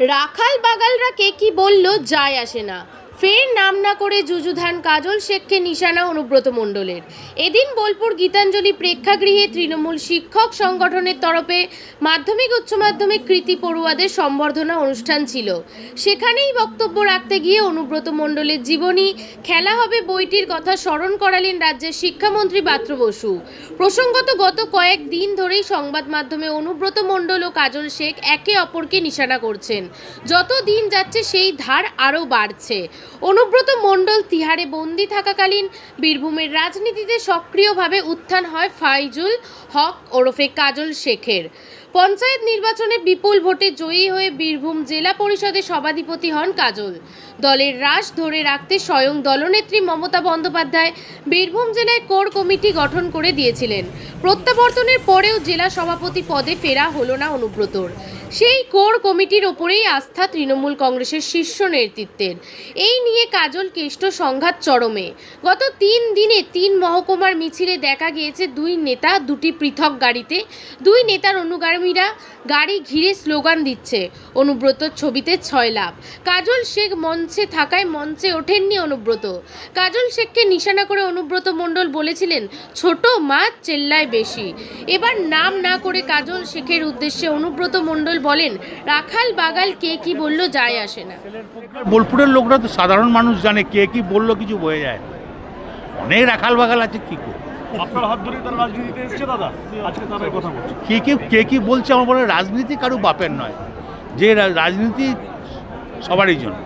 রাখাল বাগালরা কে কি বলল যায় আসে না। ফের নাম না করে যুযুধান কাজল শেখকে নিশানা অনুব্রত মণ্ডলের। এদিন বোলপুর গীতাঞ্জলি প্রেক্ষাগৃহে তৃণমূল শিক্ষক সংগঠনের তরফে মাধ্যমিক, উচ্চ মাধ্যমিক কৃতি পড়ুয়াদের সম্বর্ধনা অনুষ্ঠান ছিল। সেখানেই বক্তব্য রাখতে গিয়ে অনুব্রত মণ্ডলের জীবনী, খেলা হবে বইটির কথা স্মরণ করালেন রাজ্যের শিক্ষামন্ত্রী পাত্র বসু। প্রসঙ্গত গত কয়েক দিন ধরেই সংবাদ মাধ্যমে অনুব্রত মণ্ডল ও কাজল শেখ একে অপরকে নিশানা করছেন। যত দিন যাচ্ছে সেই ধার আরও বাড়ছে। অনুব্রত মণ্ডল তিহারে বন্দি থাকাকালীন বীরভূমের রাজনীতিতে সক্রিয়ভাবে উত্থান হয় ফাইজুল হক ওরফে কাজল শেখের। পঞ্চায়েত নির্বাচনে বিপুল ভোটে জয়ী হয়ে বীরভূম জেলা পরিষদের সভাধিপতি হন কাজল। দলের রাশ ধরে রাখতে স্বয়ং দলনেত্রী মমতা বন্দ্যোপাধ্যায় বীরভূম জেলায় কোর কমিটি গঠন করে দিয়েছিলেন। প্রত্যাবর্তনের পরেও জেলা সভাপতি পদে ফেরা হলো না অনুব্রতর। সেই কোর কমিটির ওপরেই আস্থা তৃণমূল কংগ্রেসের শীর্ষ নেতৃত্বের। এই নিয়ে কাজল কেষ্ট সংঘাত চরমে। গত তিন দিনে তিন মহকুমার মিছিলে দেখা গিয়েছে দুই নেতা, দুটি পৃথক গাড়িতে। দুই নেতার অনুগামীরা গাড়ি ঘিরে স্লোগান দিচ্ছে অনুব্রতর ছবিতে ছয় লাভ। কাজল শেখ মঞ্চে থাকায় মঞ্চে ওঠেননি অনুব্রত। কাজল শেখকে নিশানা করে অনুব্রত মণ্ডল বলেছিলেন, ছোট মাছ চেল্লায় বেশি। এবার নাম না করে কাজল শেখের উদ্দেশ্যে অনুব্রত মণ্ডল বলেন রাখাল বাগাল কে কি বলল যায় আসে না। বোলপুরের লোকরা তো সাধারণ মানুষ জানে কে কি বলল কিছু বয়ে যায় না। অনেক রাখাল বাগাল আছে কি করে আপনার হাত ধরেই তারা রাজনীতিতে এসছে দাদা? আজকে তাদের কথা বলছি। কে কি কে কি বলছে আমার বলে রাজনীতি কারও বাপের নয়। যে রাজনীতি সবারই জন্য।